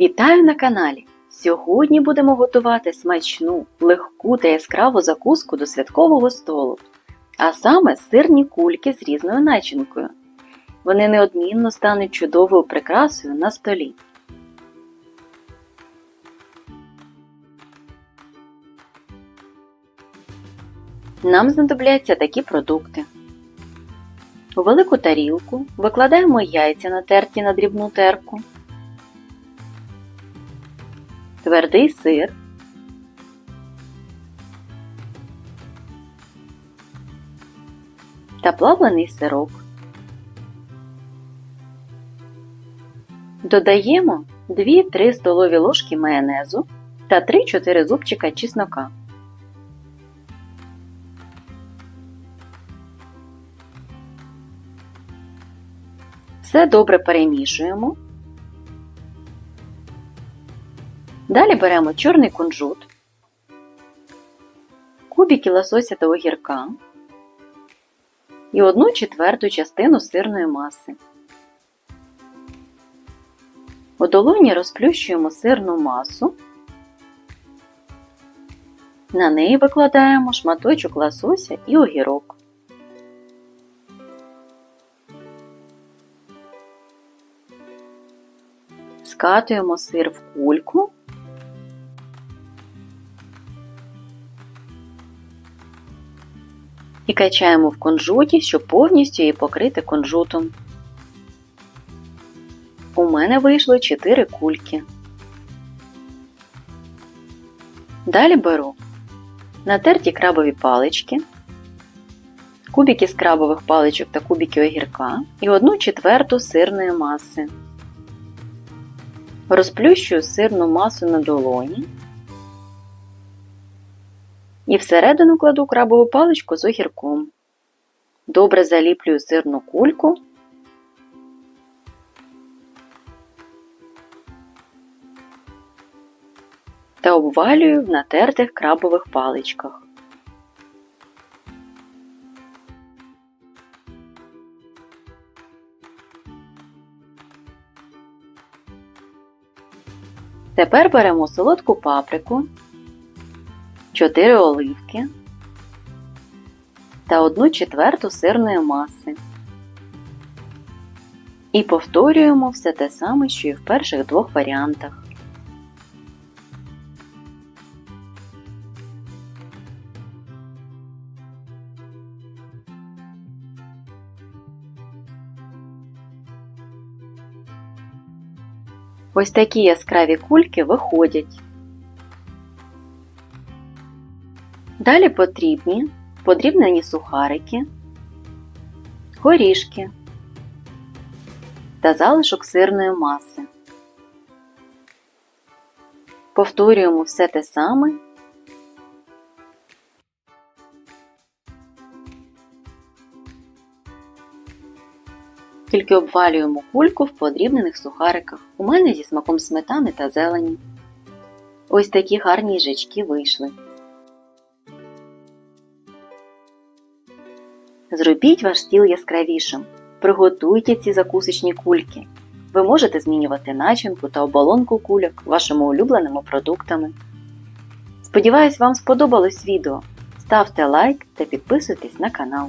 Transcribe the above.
Вітаю на каналі! Сьогодні будемо готувати смачну, легку та яскраву закуску до святкового столу, а саме сирні кульки з різною начинкою. Вони неодмінно стануть чудовою прикрасою на столі. Нам знадобляться такі продукти. У велику тарілку викладаємо яйця натерті на дрібну терку, твердий сир, та плавлений сирок. Додаємо 2-3 столові ложки майонезу та 3-4 зубчика чеснока. Все добре перемішуємо. Далі беремо чорний кунжут, кубики лосося та огірка і одну четверту частину сирної маси. У долоні розплющуємо сирну масу. На неї викладаємо шматочок лосося і огірок. Скатуємо сир в кульку. І качаємо в кунжуті, щоб повністю її покрити кунжутом. У мене вийшло 4 кульки. Далі беру натерті крабові палички, кубики з крабових паличок та кубики огірка і 1 четверту сирної маси. Розплющую сирну масу на долоні і всередину кладу крабову паличку з огірком. Добре заліплюю сирну кульку. Та обвалюю в натертих крабових паличках. Тепер беремо солодку паприку, 4 оливки та 1 четверту сирної маси. І повторюємо все те саме, що і в перших двох варіантах. Ось такі яскраві кульки виходять. Далі потрібні подрібнені сухарики, горішки та залишок сирної маси. Повторюємо все те саме. Тільки обвалюємо кульку в подрібнених сухариках. У мене зі смаком сметани та зелені. Ось такі гарні їжачки вийшли. Зробіть ваш стіл яскравішим. Приготуйте ці закусочні кульки. Ви можете змінювати начинку та оболонку кульок вашими улюбленими продуктами. Сподіваюсь, вам сподобалось відео. Ставте лайк та підписуйтесь на канал.